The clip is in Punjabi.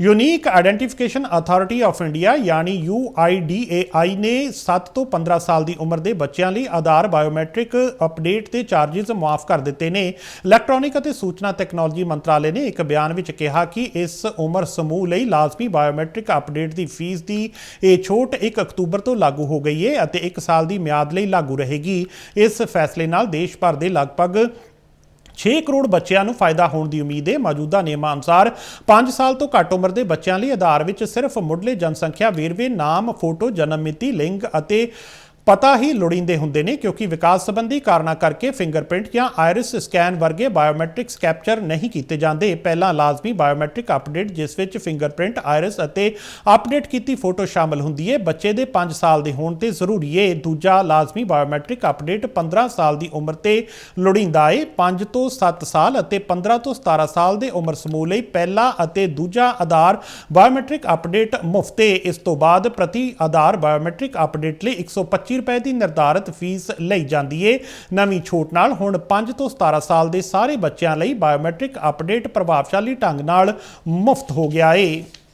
Unique identification authority of India ਯਾਨੀ UIDAI ਨੇ 7 ਤੋਂ 15 ਸਾਲ ਦੀ ਉਮਰ ਦੇ ਬੱਚਿਆਂ ਲਈ ਆਧਾਰ ਬਾਇਓਮੈਟ੍ਰਿਕ ਅਪਡੇਟ ਦੇ ਚਾਰजेस ਮਾਫ ਕਰ ਦਿੱਤੇ ਨੇ। ਇਲੈਕਟ੍ਰੋਨਿਕ ਅਤੇ ਸੂਚਨਾ ਟੈਕਨੋਲੋਜੀ ਮੰਤਰਾਲੇ ਨੇ ਇੱਕ ਬਿਆਨ ਵਿੱਚ ਕਿਹਾ ਕਿ ਇਸ ਉਮਰ ਸਮੂਹ ਲਈ ਲਾਜ਼ਮੀ ਬਾਇਓਮੈਟ੍ਰਿਕ ਅਪਡੇਟ ਦੀ ਫੀਸ ਦੀ ਇਹ ਛੋਟ 1 ਅਕਤੂਬਰ ਤੋਂ ਲਾਗੂ ਹੋ ਗਈ ਹੈ ਅਤੇ 1 ਸਾਲ ਦੀ ਮਿਆਦ ਲਈ ਲਾਗੂ ਰਹੇਗੀ। ਇਸ ਫੈਸਲੇ ਨਾਲ ਦੇਸ਼ ਭਰ ਦੇ ਲਗਭਗ 6 ਕਰੋੜ ਬੱਚਿਆਂ ਨੂੰ ਫਾਇਦਾ ਹੋਣ ਦੀ ਉਮੀਦ ਹੈ ਮੌਜੂਦਾ ਨਿਯਮਾਂ ਅਨੁਸਾਰ 5 ਸਾਲ ਤੋਂ ਘੱਟ ਉਮਰ ਦੇ ਬੱਚਿਆਂ ਲਈ ਆਧਾਰ ਵਿੱਚ ਸਿਰਫ ਮੁੱਢਲੇ ਜਨਸੰਖਿਆ ਵੇਰਵੇ, ਨਾਮ, ਫੋਟੋ, ਜਨਮ ਮਿਤੀ, ਲਿੰਗ ਅਤੇ ਪਤਾ ਹੀ ਲੋੜੀਂਦੇ ਹੁੰਦੇ ਨੇ ਕਿਉਂਕਿ ਵਿਕਾਸ ਸੰਬੰਧੀ ਕਾਰਨਾਂ ਕਰਕੇ ਫਿੰਗਰਪ੍ਰਿੰਟ ਜਾਂ ਆਇਰਿਸ ਸਕੈਨ ਵਰਗੇ ਬਾਇਓਮੈਟ੍ਰਿਕਸ ਕੈਪਚਰ ਨਹੀਂ ਕੀਤੇ ਜਾਂਦੇ। ਪਹਿਲਾਂ ਲਾਜ਼ਮੀ ਬਾਇਓਮੈਟ੍ਰਿਕ ਅਪਡੇਟ, ਜਿਸ ਵਿੱਚ ਫਿੰਗਰਪ੍ਰਿੰਟ, ਆਇਰਿਸ ਅਤੇ ਅਪਡੇਟ ਕੀਤੀ ਫੋਟੋ ਸ਼ਾਮਲ ਹੁੰਦੀ ਹੈ ਬੱਚੇ ਦੇ 5 ਸਾਲ ਦੇ ਹੋਣ ਤੇ ਜ਼ਰੂਰੀ ਹੈ ਦੂਜਾ ਲਾਜ਼ਮੀ ਬਾਇਓਮੈਟ੍ਰਿਕ ਅਪਡੇਟ 15 ਸਾਲ ਦੀ ਉਮਰ ਤੇ ਲੋੜੀਂਦਾ ਹੈ 5 ਤੋਂ 7 ਸਾਲ ਅਤੇ 15 ਤੋਂ 17 ਸਾਲ ਦੇ ਉਮਰ ਸਮੂਹ ਲਈ ਪਹਿਲਾ ਅਤੇ ਦੂਜਾ ਆਧਾਰ ਬਾਇਓਮੈਟ੍ਰਿਕ ਅਪਡੇਟ ਮੁਫਤ ਹੈ ਇਸ ਤੋਂ ਬਾਅਦ ਪ੍ਰਤੀ ਆਧਾਰ ਬਾਇਓਮੈਟ੍ਰਿਕ ਅਪਡੇਟ ਲਈ 125 ਰੁਪਏ ਦੀ ਨਿਰਧਾਰਿਤ ਫੀਸ ਲਈ ਜਾਂਦੀ ਏ। ਨਵੀਂ ਛੋਟ ਨਾਲ ਹੁਣ 5 ਤੋਂ 17 ਸਾਲ ਦੇ ਸਾਰੇ ਬੱਚਿਆਂ ਲਈ ਬਾਇਓਮੈਟ੍ਰਿਕ ਅਪਡੇਟ ਪ੍ਰਭਾਵਸ਼ਾਲੀ ਢੰਗ ਨਾਲ ਮੁਫਤ ਹੋ ਗਿਆ ਏ।